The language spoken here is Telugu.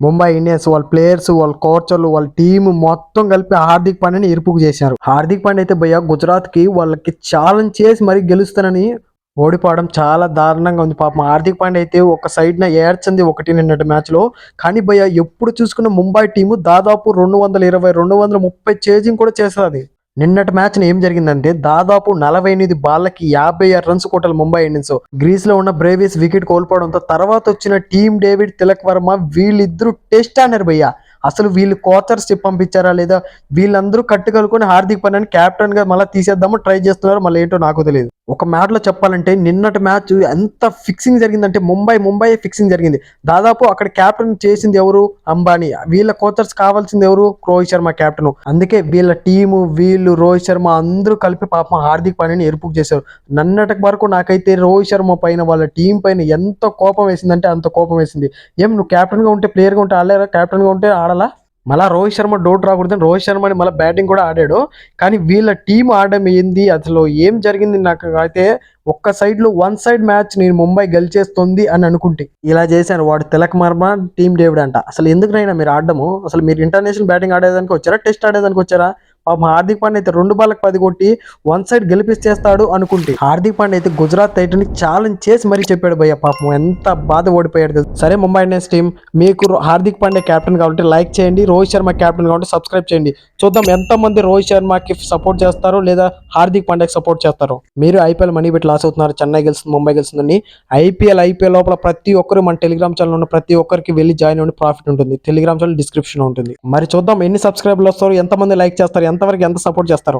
ముంబై ఇండియన్స్ వాళ్ళ ప్లేయర్స్ వాళ్ళ కోచర్లు వాళ్ళ టీం మొత్తం కలిపి హార్దిక్ పాండ్యాని ఇరుపుకు చేశారు. హార్దిక్ పాండ్యా అయితే భయ్య గుజరాత్కి వాళ్ళకి ఛాలెంజ్ చేసి మరి గెలుస్తానని ఓడిపోవడం చాలా దారుణంగా ఉంది. పాపం హార్దిక్ పాండ్యా అయితే ఒక సైడ్ న ఏడ్చింది ఒకటి నిన్నటి మ్యాచ్లో కానీ భయ్య ఎప్పుడు చూసుకున్న ముంబై టీము దాదాపు రెండు వందల ఇరవై రెండు వందల ముప్పై చేజింగ్ కూడా చేస్తుంది. నిన్నటి మ్యాచ్ ఏం జరిగిందంటే దాదాపు నలభై ఎనిమిది బాళ్ళకి యాభై ఆరు రన్స్ కొట్టాలి ముంబై ఇండియన్స్. గ్రీస్లో ఉన్న బ్రేవిస్ వికెట్ కోల్పోవడంతో తర్వాత వచ్చిన టీమ్ డేవిడ్ తిలక్ వర్మ వీళ్ళిద్దరూ టెస్ట్ ఆడారు భయ్య. అసలు వీళ్ళు కోచర్స్ పంపించారా లేదా? వీళ్ళందరూ కట్టుకలుకొని హార్దిక్ పాండ్యాని కెప్టెన్గా మళ్ళీ తీసేద్దాము ట్రై చేస్తున్నారు మళ్ళీ ఏంటో నాకు తెలియదు. ఒక మ్యాచ్లో చెప్పాలంటే నిన్నటి మ్యాచ్ ఎంత ఫిక్సింగ్ జరిగిందంటే ముంబై ముంబై ఫిక్సింగ్ జరిగింది. దాదాపు అక్కడ క్యాప్టెన్ చేసింది ఎవరు? అంబానీ. వీళ్ళ కోచర్స్ కావాల్సింది ఎవరు? రోహిత్ శర్మ కెప్టెన్ అందుకే వీళ్ళ టీము వీళ్ళు రోహిత్ శర్మ అందరూ కలిపి పాపం హార్దిక్ పాండ్యాని ఎరుపుకు చేశారు. నన్నటి వరకు నాకైతే రోహిత్ శర్మ పైన వాళ్ళ టీం పైన ఎంత కోపం వేసిందంటే అంత కోపం వేసింది. ఏం నువ్వు క్యాప్టెన్గా ఉంటే ప్లేయర్గా ఉంటే ఆడలేరా? క్యాప్టెన్గా ఉంటే ఆడాలా? మళ్ళీ రోహిత్ శర్మ డౌట్ రాకూడదని రోహిత్ శర్మని మళ్ళీ బ్యాటింగ్ కూడా ఆడాడు. కానీ వీళ్ళ టీం ఆడడం ఏంది? అసలు ఏం జరిగింది? నాకు అయితే ఒక్క సైడ్లో వన్ సైడ్ మ్యాచ్ నేను ముంబై గెలిచేస్తుంది అని అనుకుంటే. ఇలా చేశాను. వాడు తిలక్ మర్మ టీమ్ డేవిడ్ అంట. అసలు ఎందుకునైనా మీరు ఆడడము? అసలు మీరు ఇంటర్నేషనల్ బ్యాటింగ్ ఆడేదానికి వచ్చారా? టెస్ట్ ఆడేదానికి వచ్చారా? పాపం హార్దిక్ పాండ్యా అయితే రెండు బాళ్ళకి పది కొట్టి వన్ సైడ్ గెలిపిస్తేస్తాడు అనుకుంటే. హార్దిక్ పాండ్యా అయితే గుజరాత్ టైటన్ ఛాలెంజ్ చేసి మరీ చెప్పాడు భయ్య పాపం. ఎంత బాధ ఓడిపోయాడు సరే ముంబై ఇండియన్స్ టీం మీకు హార్దిక్ పాండ్యా కెప్టెన్ కాబట్టి లైక్ చేయండి. రోహిత్ శర్మ కెప్టెన్ కాబట్టి సబ్స్క్రైబ్ చేయండి. చూద్దాం ఎంత మంది రోహిత్ శర్మకి సపోర్ట్ చేస్తారో లేదా హార్దిక్ పాండ్యాకి సపోర్ట్ చేస్తారో. మీరు ఐపీఎల్ మనీ పెట్టి లాస్ అవుతున్నారు. చెన్నై గెలుస్తుంది ముంబై గెలుస్తుందని. ఐపీఎల్ ఐపీఎల్ లోపల ప్రతి ఒక్కరు మన టెలిగ్రామ్ ఛానల్ ఉన్న ప్రతి ఒక్కరికి వెళ్ళి జాయిన్ అవ్వండి. ప్రాఫిట్ ఉంటుంది. టెలిగ్రామ్ ఛానల్ డిస్క్రిప్షన్ ఉంటుంది. మరి చూద్దాం ఎన్ని సబ్స్క్రైబర్లు వస్తారు ఎంతమంది లైక్ చేస్తారు ఎంతవరకు ఎంత సపోర్ట్ చేస్తారు.